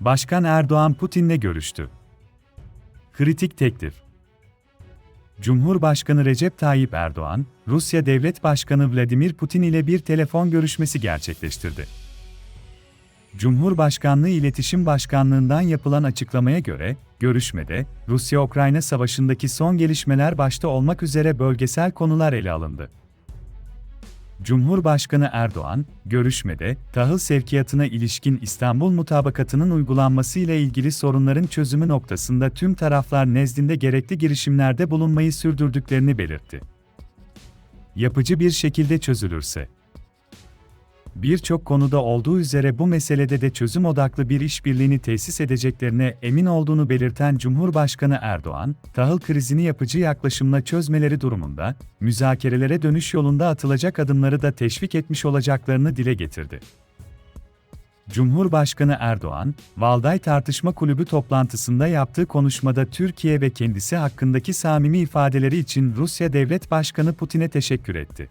Başkan Erdoğan Putin'le görüştü. Kritik teklif Cumhurbaşkanı Recep Tayyip Erdoğan, Rusya Devlet Başkanı Vladimir Putin ile bir telefon görüşmesi gerçekleştirdi. Cumhurbaşkanlığı İletişim Başkanlığından yapılan açıklamaya göre, görüşmede, Rusya-Ukrayna savaşındaki son gelişmeler başta olmak üzere bölgesel konular ele alındı. Cumhurbaşkanı Erdoğan, görüşmede, tahıl sevkiyatına ilişkin İstanbul Mutabakatı'nın uygulanması ile ilgili sorunların çözümü noktasında tüm taraflar nezdinde gerekli girişimlerde bulunmayı sürdürdüklerini belirtti. Yapıcı bir şekilde çözülürse, birçok konuda olduğu üzere bu meselede de çözüm odaklı bir işbirliğini tesis edeceklerine emin olduğunu belirten Cumhurbaşkanı Erdoğan, tahıl krizini yapıcı yaklaşımla çözmeleri durumunda, müzakerelere dönüş yolunda atılacak adımları da teşvik etmiş olacaklarını dile getirdi. Cumhurbaşkanı Erdoğan, Valday Tartışma Kulübü toplantısında yaptığı konuşmada Türkiye ve kendisi hakkındaki samimi ifadeleri için Rusya Devlet Başkanı Putin'e teşekkür etti.